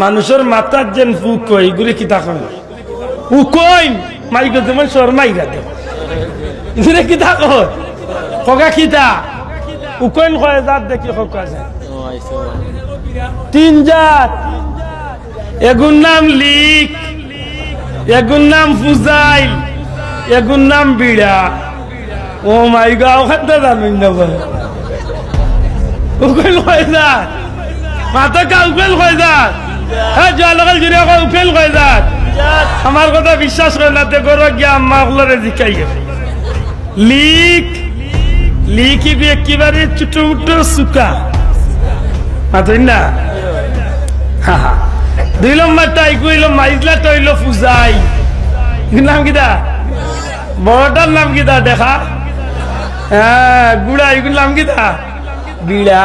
মানুষের মাথার যেন ফুক কই এগুলি কিতা কয়? উকইন মাইকে যেমন শর্মাই গাতে এগুলি কিতা কয়? কগা কিতা উকইন কয় জাত দেখি ককা যায়। তিন জাত। এগুর নাম লিক এগুর নাম ফুজাইল এগুর নাম বিড়া। ও মাই গা ওখানটা মাথা কা কয় যাত হ্যাঁ জোয়া লগাল জুড়ে উকেল কয় যাত আমার কথা বিশ্বাস করে না করো গিয়া আম্মা ওগুলোরে জিকাই গেছে। লিক লিক ইবি একেবারে ছোট মুটো সুকা মাথুই না দুই নম্বরটা ইকুইল মাইজলা তৈল ফুজাই। নাম কিটা বড়টার নাম কিটা দেখা? হ্যাঁ গুড়া এগুলো নাম কিটা বিড়া।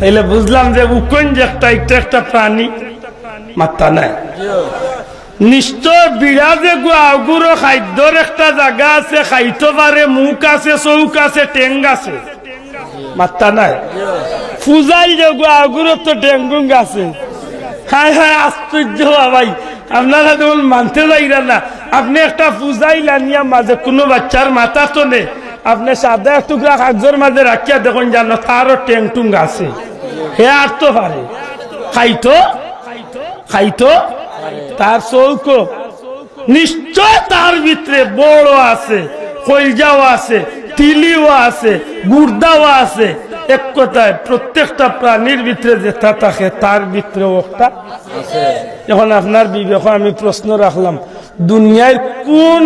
তাইলে বুঝলাম যে উকন যে একটা একটা একটা প্রাণী। মাত্রা নাই। নিশ্চয় বিড়া যে আগুরো খাদ্যর একটা জায়গা আছে, খাইতে পারে, মুখ আছে, চৌক আছে টেং আছে। মাত্রা নাই। ফুজাই যে আগুরো তো টেঙ্গুং আছে। হ্যাঁ হ্যাঁ আশ্চর্য ভাই আপনারা যেমন মানতে যাইরা না, আপনি একটা পূজাই লানিয়া মাঝে কোনো বাচ্চার মাথা তো নেই আপনি সাদা টুকরা কাগজের মাঝে রাখিয়া দেখুন জানো তারও টেং টুং আছে। হে আর তো পারে। খাইতো খাইতো, তার চৌক। নিশ্চয় তার ভিতরে বড় আছে, কলজাও আছে, তিলিও আছে, গুর্দাও আছে। এক কথায় প্রত্যেকটা প্রাণীর ভিতরে যেটা থাকে, তার ভিতরে একটা এখন আপনার বিবেক আমি প্রশ্ন রাখলাম, দুনিয়ার কোন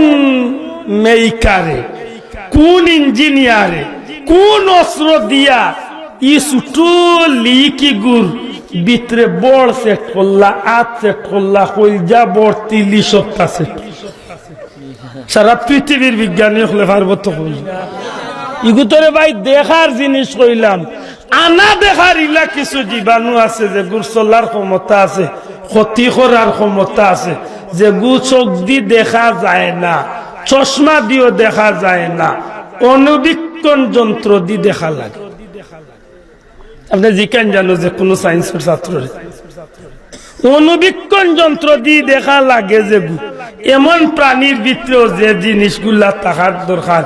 মেইকারে, কোন ইঞ্জিনিয়ারে, কোন অস্ত্র দিয়া ই ছুটো লিকি গুড় ভিতরে বড় সেট করলা আত সেট করলা কইজা বড় তিলি সপ্তাহ সেট সারা পৃথিবীর বিজ্ঞানী হলে পারব তো কইল ইগুতরে ভাই দেখার জিনিস কইলাম, আনা দেখার ইলা কিছু জীবাণু আছে যে গুড় চলার ক্ষমতা আছে, ক্ষতি করার ক্ষমতা আছে, যে গু চোখ দি দেখা যায় না, চশমা দিও দেখা যায় না অনুবীক্ষণ যন্ত্র দি দেখা লাগে। আপনি জিকান জানো যে কোনো সায়েন্সের ছাত্ররে। অনুবীক্ষণ যন্ত্র দিয়ে দেখা লাগে যে এমন প্রাণীর ভিতরেও যে জিনিসগুলা থাকার দরকার।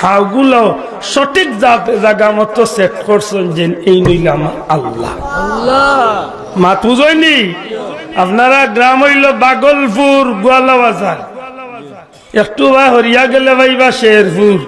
হাওগুলো সঠিক জায়গা মতো সেট করছেন যে এই নইলে আমার আল্লাহ। মাত বুঝয়নি আপনারা গ্রাম হইল বাগলপুর গোয়ালা বাজার একটু বা হরিয়া গেলে ভাই বা শেরপুর,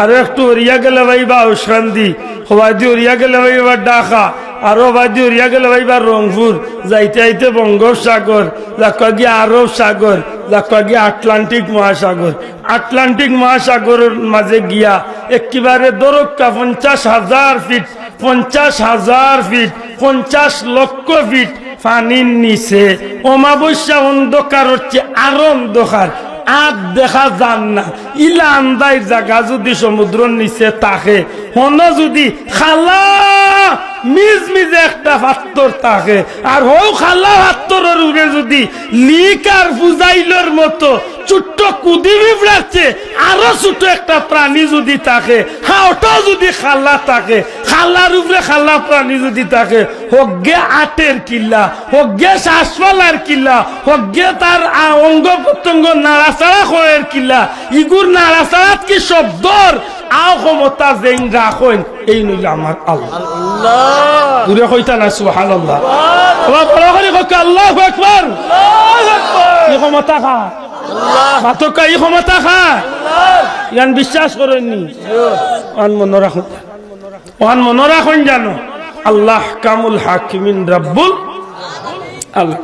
আর একটু হরিয়া গেলে ভাই বা ঔষান্দি হবাদি হরিয়া গেলে ভাই বা ডাকা আরও বাদি হরিয়া গেলে ভাই বা রংপুর, যাইতে যাইতে বঙ্গোপসাগর যাকা গিয়ে আরব সাগর যাকা গিয়ে আটলান্টিক মহাসাগর। আটলান্টিক মহাসাগরের মাঝে গিয়া একেবারে দরক্কা পঞ্চাশ হাজার ফিট, পঞ্চাশ হাজার ফিট, পঞ্চাশ লক্ষ ফিট পানির নিচে। অমাবস্যা অন্ধকার হচ্ছে, আরও অন্ধকার। আত দেখা যান না। ইলা আন্দাই জায়গা যদি সমুদ্র নিচে থাকে, হন যদি খালা মিজ মিজে একটা পাত্তর থাকে, আর হো খালা পাত্তরের উড়ে যদি লিক আর ফুজাইলর মতো ছোট্ট কুদি বিবড়াচ্ছে আরও ছোট একটা প্রাণী যদি থাকে হ্যাঁ ওটাও যদি খাল্লা থাকে খাল্লার উপরে খাল্লা প্রাণী যদি থাকে গে আটের কিল্লা গে শ্বাসপালার কিল্লা গে তার অঙ্গ প্রত্যঙ্গ নাড়াচাড়া করের কিল্লা ইগুর নাড়াচাড়াত কি শব্দর? আও ক্ষমতা যেইন রাখেন এই নইলে আমার আল্লাহ। দূরে কইতা না সুবহানাল্লাহ। আল্লাহ কইকে আল্লাহু আকবার। ক্ষমতা খা এই ক্ষমতা খা। ইয়ান বিশ্বাস করেননি। ওয়ান মনে রাখুন। মনে রাখুন জানো আল্লাহ কামুল হাকিমিন রাব্বুল আল্লাহ।